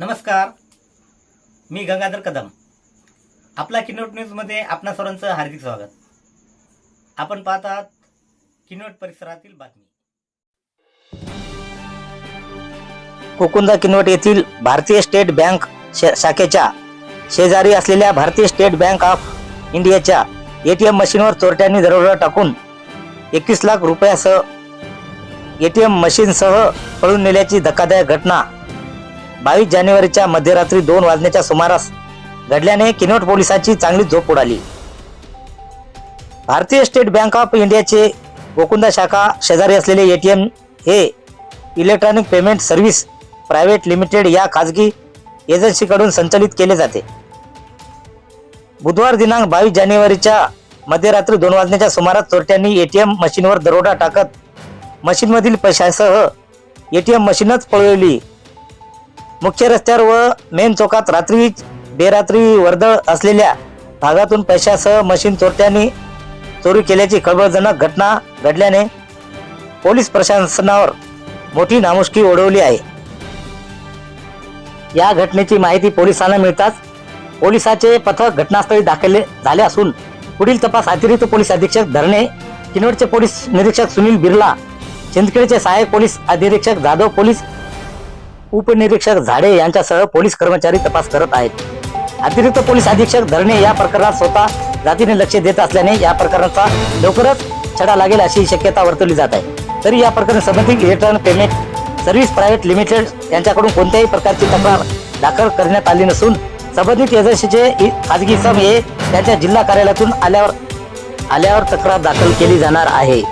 नमस्कार. मी गंगाधर कदम. आपला किनोट न्यूजमध्ये आपणा सर्वांचं हार्दिक स्वागत. आपण पाहत आहात किनोट परिसरातील बातमी. कोकुंदा किनवट येथील भारतीय स्टेट बँक शाखेच्या शेजारी असलेल्या भारतीय स्टेट बँक ऑफ इंडियाच्या एटीएम मशीनवर चोरट्यांनी दरोडा टाकून एकवीस लाख रुपयासह एटीएम मशीनसह पळून नेल्याची धक्कादायक घटना बावीस जानेवारीच्या मध्यरात्री दोन वाजण्याच्या सुमारास घडल्याने किनवट पोलिसांची चांगली झोप उडाली. भारतीय स्टेट बँक ऑफ इंडियाचे गोकुंदा शाखा शेजारी असलेले एटीएम हे electronic payment service private limited या खाजगी एजन्सीकडून संचालित केले जाते. बुधवार दिनांक बावीस जानेवारीच्या मध्यरात्री दोन वाजण्याच्या सुमारास चोरट्यांनी एटीएम मशीनवर दरोडा टाकत मशीनमधील पैशासह एटीएम मशीनच पळवली. मुख्य रस्त्यावर व मेन चौकात रात्री बेरात्री वर्दळ असलेल्या भागातून पैशासह मशीन चोरट्यांनी चोरी केल्याची खळबळजनक घटना घडल्याने पोलीस प्रशासनावर मोठी नामुष्की ओढवली आहे. या घटनेची माहिती पोलिसांना मिळताच पोलिसाचे पथक घटनास्थळी दाखल झाले असून पुढील तपास अतिरिक्त पोलीस अधीक्षक धरणे किनोडचे पोलीस निरीक्षक सुनील बिर्ला चिंदखेडचे सहाय्यक पोलीस अधीक्षक जाधव पोलीस उपनिरीक्षक झाडे यांच्यासह पोलीस कर्मचारी तपास करत आहेत. अतिरिक्त पोलीस अधीक्षक धरणे या प्रकरणात स्वतः जातीने लक्ष देत असल्याने या प्रकरणाचा लवकरच छडा लागेल अशी शक्यता वर्तवली जात आहे. तरी या प्रकरणी संबंधित electronic payment service private limited यांच्याकडून कोणत्याही प्रकारची तक्रार दाखल करण्यात आली नसून संबंधित एजन्सीचे खाजगी सम हे त्यांच्या जिल्हा कार्यालयातून आल्यावर आल्यावर तक्रार दाखल केली जाणार आहे.